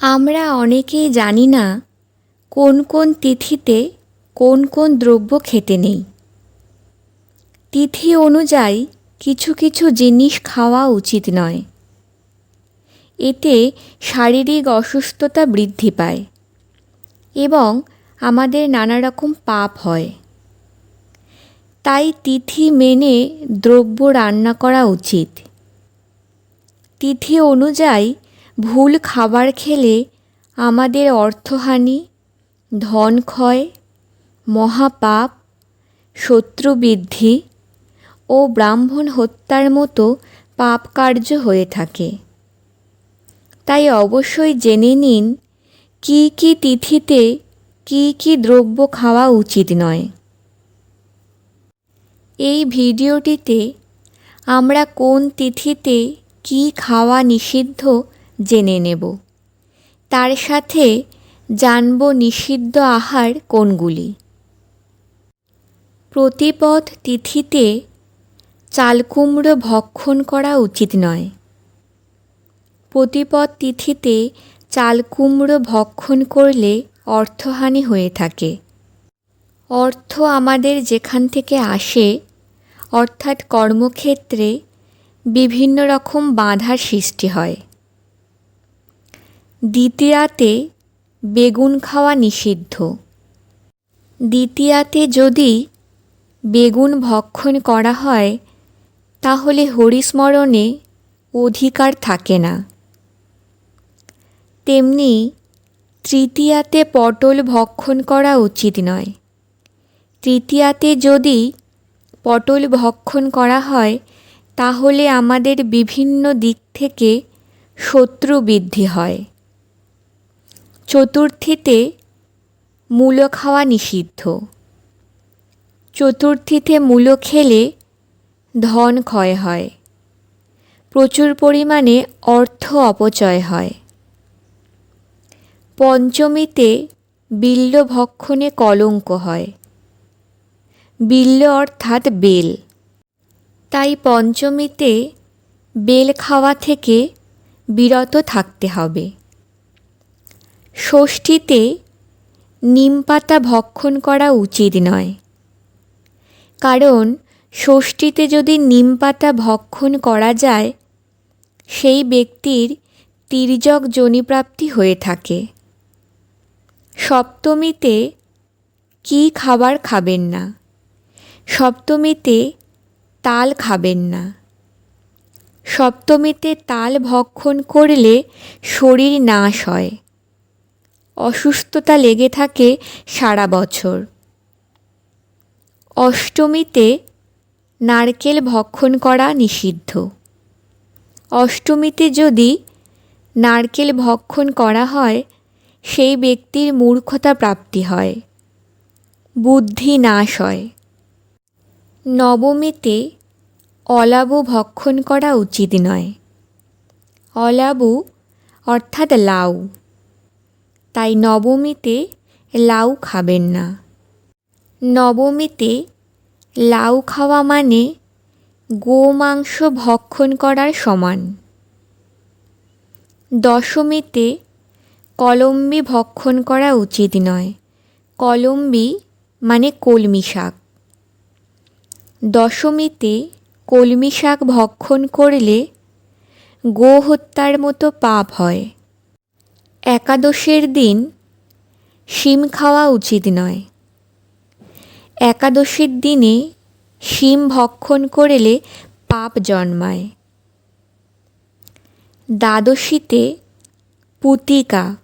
আমরা অনেকেই জানি না কোন কোন তিথিতে কোন কোন দ্রব্য খেতে নেই। তিথি অনুযায়ী কিছু কিছু জিনিস খাওয়া উচিত নয়। এতে শারীরিক অসুস্থতা বৃদ্ধি পায় এবং আমাদের নানা রকম পাপ হয়। তাই তিথি মেনে দ্রব্য রান্না করা উচিত। তিথি অনুযায়ী ভুল খাবার খেলে আমাদের অর্থহানি, ধন ক্ষয়, মহাপাপ শত্রু বৃদ্ধি ও ব্রাহ্মণ হত্যার মতো পাপ কার্য হয়ে থাকে। তাই অবশ্যই জেনে নিন কী কী তিথিতে কী কী দ্রব্য খাওয়া উচিত নয়। এই ভিডিওটিতে আমরা কোন তিথিতে কী খাওয়া নিষিদ্ধ জেনে নেব। তার সাথে জানব নিষিদ্ধ আহার কোনগুলি। প্রতিপদ তিথিতে চালকুমড়ো ভক্ষণ করা উচিত নয়। প্রতিপদ তিথিতে চালকুমড়ো ভক্ষণ করলে অর্থহানি হয়ে থাকে। অর্থ আমাদের যেখান থেকে আসে, অর্থাৎ কর্মক্ষেত্রে বিভিন্ন রকম বাধার সৃষ্টি হয়। দ্বিতীয়াতে, বেগুন খাওয়া নিষিদ্ধ। দ্বিতীয়াতে যদি বেগুন ভক্ষণ করা হয়, তাহলে হরিস্মরণে অধিকার থাকে না। তেমনি তৃতীয়াতে পটল ভক্ষণ করা উচিত নয়। তৃতীয়াতে যদি পটল ভক্ষণ করা হয়, তাহলে আমাদের বিভিন্ন দিক থেকে শত্রু বৃদ্ধি হয়। চতুর্থীতে মূলো খাওয়া নিষিদ্ধ। চতুর্থীতে মূলো খেলে ধন ক্ষয় হয়। প্রচুর পরিমাণে অর্থ অপচয় হয়। পঞ্চমীতে বিল্ল ভক্ষণে কলঙ্ক হয়। বিল্ল অর্থাৎ বেল। তাই পঞ্চমীতে বেল খাওয়া থেকে বিরত থাকতে হবে। ষষ্ঠীতে নিম পাতা ভক্ষণ করা উচিত নয়। কারণ ষষ্ঠীতে যদি নিম পাতা ভক্ষণ করা যায়, সেই ব্যক্তির তির্যক জনিপ্রাপ্তি হয়ে থাকে। সপ্তমীতে কী খাবার খাবেন না? সপ্তমীতে তাল খাবেন না। সপ্তমীতে তাল ভক্ষণ করলে শরীর নাশ হয়। অসুস্থতা লেগে থাকে সারা বছর। অষ্টমীতে নারকেল ভক্ষণ করা নিষিদ্ধ। অষ্টমীতে যদি নারকেল ভক্ষণ করা হয়, সেই ব্যক্তির মূর্খতা প্রাপ্তি হয়। বুদ্ধি নাশ হয়। নবমীতে অলাবু ভক্ষণ করা উচিত নয়। অলাবু অর্থাৎ লাউ। তাই নবমীতে লাউ খাবেন না। নবমীতে লাউ খাওয়া মানে গোমাংস ভক্ষণ করার সমান। দশমীতে কলম্বি ভক্ষণ করা উচিত নয়। কলম্বি মানে কলমি শাক। দশমীতে কলমি শাক ভক্ষণ করলে গো হত্যার মতো পাপ হয়। একাদশের দিন শিম খাওয়া উচিত নয়। একাদশীর দিনে শিম ভক্ষণ করলে পাপ জন্মায়। দ্বাদশীতে পুতিকা,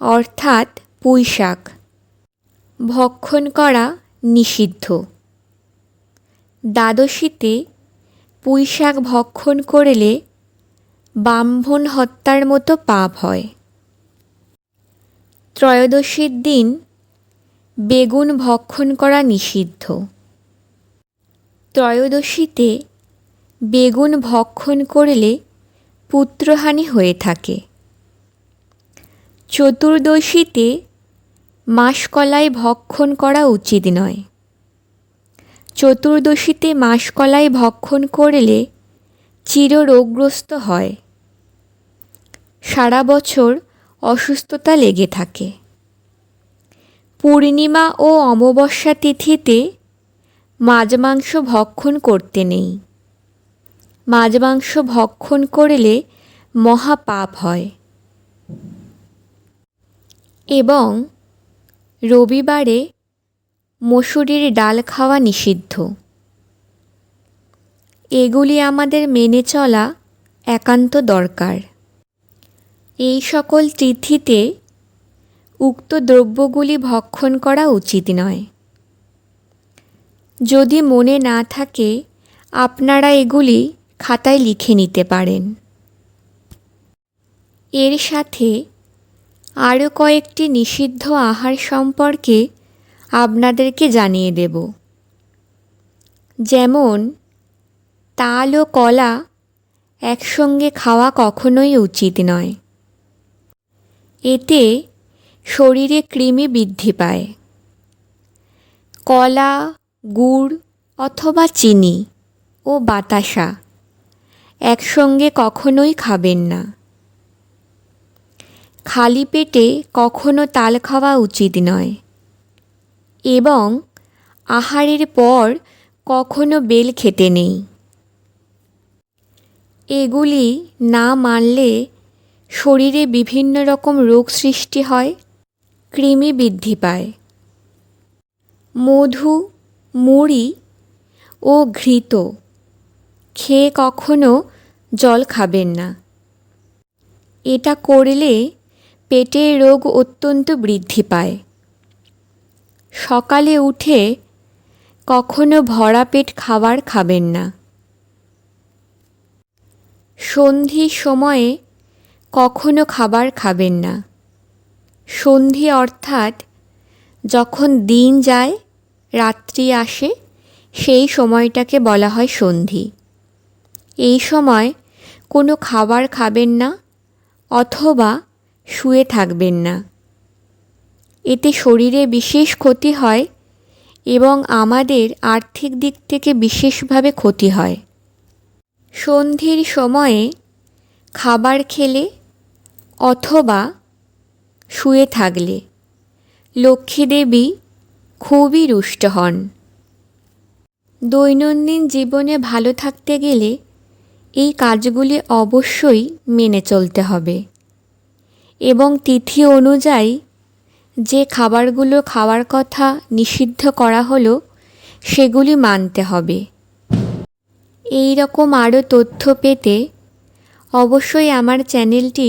অর্থাৎ পুঁইশাক, ভক্ষণ করা নিষিদ্ধ। দ্বাদশীতে পুঁইশাক ভক্ষণ করলে ব্রাহ্মণ হত্যার মতো পাপ হয়। ত্রয়োদশীর দিন বেগুন ভক্ষণ করা নিষিদ্ধ। ত্রয়োদশীতে বেগুন ভক্ষণ করলে পুত্রহানি হয়ে থাকে। চতুর্দশীতে মাসকলাই ভক্ষণ করা উচিত নয়। চতুর্দশীতে মাসকলাই ভক্ষণ করলে চিররোগগ্রস্ত হয়। সারা বছর অসুস্থতা লেগে থাকে। পূর্ণিমা ও অমাবস্যা তিথিতে মাছ মাংস ভক্ষণ করতে নেই। মাছ মাংস ভক্ষণ করলে মহাপাপ হয়। এবং রবিবারে মসুরির ডাল খাওয়া নিষিদ্ধ। এগুলি আমাদের মেনে চলা একান্ত দরকার। এই সকল তিথিতে উক্ত দ্রব্যগুলি ভক্ষণ করা উচিত নয়। যদি মনে না থাকে, আপনারা এগুলি খাতায় লিখে নিতে পারেন। এর সাথে আরও কয়েকটি নিষিদ্ধ আহার সম্পর্কে আপনাদেরকে জানিয়ে দেব। যেমন, তাল ও কলা একসঙ্গে খাওয়া কখনোই উচিত নয়। এতে শরীরে কৃমি বৃদ্ধি পায়। কলা, গুড় অথবা চিনি ও বাতাসা একসঙ্গে কখনোই খাবেন না। খালি পেটে কখনো তাল খাওয়া উচিত নয় এবং আহারের পর কখনো বেল খেতে নেই। এগুলি না মানলে শরীরে বিভিন্ন রকম রোগ সৃষ্টি হয়, কৃমি বৃদ্ধি পায়। মধু, মুড়ি ও ঘৃত খেয়ে কখনো জল খাবেন না। এটা করলে পেটের রোগ অত্যন্ত বৃদ্ধি পায়। সকালে উঠে কখনো ভরা পেট খাবার খাবেন না। সন্ধির সময়ে কখনো খাবার খাবেন না। সন্ধি অর্থাৎ যখন দিন যায়, রাত্রি আসে, সেই সময়টাকে বলা হয় সন্ধি। এই সময় কোনো খাবার খাবেন না অথবা শুয়ে থাকবেন না। এতে শরীরে বিশেষ ক্ষতি হয় এবং আমাদের আর্থিক দিক থেকে বিশেষভাবে ক্ষতি হয়। সন্ধির সময়ে খাবার খেলে অথবা শুয়ে থাকলে। লক্ষ্মীদেবী খুবই রুষ্ট হন। দৈনন্দিন জীবনে ভালো থাকতে গেলে এই কাজগুলি অবশ্যই মেনে চলতে হবে এবং তিথি অনুযায়ী যে খাবারগুলো খাওয়ার কথা নিষিদ্ধ করা হলো সেগুলি মানতে হবে। এই রকম আরও তথ্য পেতে অবশ্যই আমার চ্যানেলটি